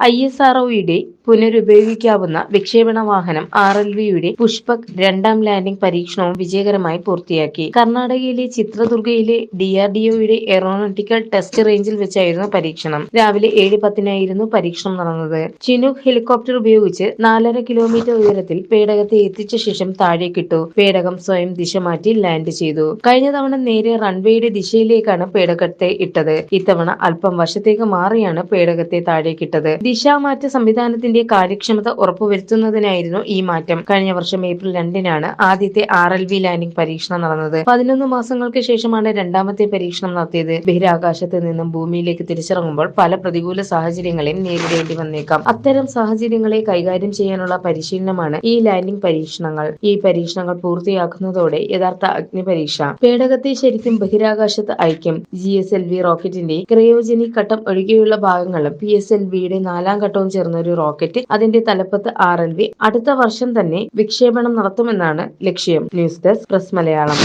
I S ആർഒയുടെ പുനരുപയോഗിക്കാവുന്ന വിക്ഷേപണ വാഹനം R L വിയുടെ പുഷ്പക് രണ്ടാം ലാൻഡിംഗ് പരീക്ഷണവും വിജയകരമായി പൂർത്തിയാക്കി. കർണാടകയിലെ ചിത്രദുർഗയിലെ ഡി ആർ ഡി ഒയുടെ എറോനോട്ടിക്കൽ ടെസ്റ്റ് റേഞ്ചിൽ വെച്ചായിരുന്നു പരീക്ഷണം. രാവിലെ ഏഴ് പത്തിനായിരുന്നു പരീക്ഷണം നടന്നത്. ചിനുക് ഹെലികോപ്റ്റർ ഉപയോഗിച്ച് നാലര കിലോമീറ്റർ ഉയരത്തിൽ പേടകത്തെ എത്തിച്ച ശേഷം താഴേക്കിട്ടു. പേടകം സ്വയം ദിശ മാറ്റി ലാൻഡ് ചെയ്തു. കഴിഞ്ഞ തവണ നേരെ റൺവേയുടെ ദിശയിലേക്കാണ് പേടകത്തെ ഇട്ടത്. ഇത്തവണ അല്പം വശത്തേക്ക് മാറിയാണ് പേടകത്തെ താഴേക്കിട്ടത്. ദിശാമാറ്റ സംവിധാനത്തിന്റെ കാര്യക്ഷമത ഉറപ്പുവരുത്തുന്നതിനായിരുന്നു ഈ മാറ്റം. കഴിഞ്ഞ വർഷം ഏപ്രിൽ രണ്ടിനാണ് ആദ്യത്തെ ആർ എൽ വി ലാൻഡിംഗ് പരീക്ഷണം നടന്നത്. പതിനൊന്ന് മാസങ്ങൾക്ക് ശേഷമാണ് രണ്ടാമത്തെ പരീക്ഷണം നടത്തിയത്. ബഹിരാകാശത്ത് നിന്നും ഭൂമിയിലേക്ക് തിരിച്ചിറങ്ങുമ്പോൾ പല പ്രതികൂല സാഹചര്യങ്ങളെയും നേരിടേണ്ടി വന്നേക്കാം. അത്തരം സാഹചര്യങ്ങളെ കൈകാര്യം ചെയ്യാനുള്ള പരിശീലനമാണ് ഈ ലാൻഡിംഗ് പരീക്ഷണങ്ങൾ. ഈ പരീക്ഷണങ്ങൾ പൂർത്തിയാക്കുന്നതോടെ യഥാർത്ഥ അഗ്നി പരീക്ഷ പേടകത്തെ ശരിക്കും ബഹിരാകാശത്ത് അയക്കും ജി എസ് എൽ വി റോക്കറ്റിന്റെ ക്രയോജനിക് ഘട്ടം ഒഴികെയുള്ള ഭാഗങ്ങളും പി എസ് എൽ വിയുടെ നാലാം ഘട്ടവും ചേർന്ന ഒരു റോക്കറ്റ് അതിന്റെ തലപ്പത്ത് ആർ എൽ വി. അടുത്ത വർഷം തന്നെ വിക്ഷേപണം നടത്തുമെന്നാണ് ലക്ഷ്യം. News desk press Malayalam.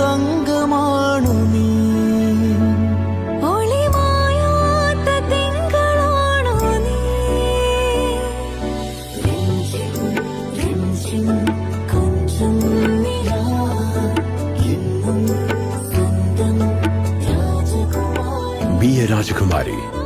തങ്കമാണു നീ. Be a Rajakumari.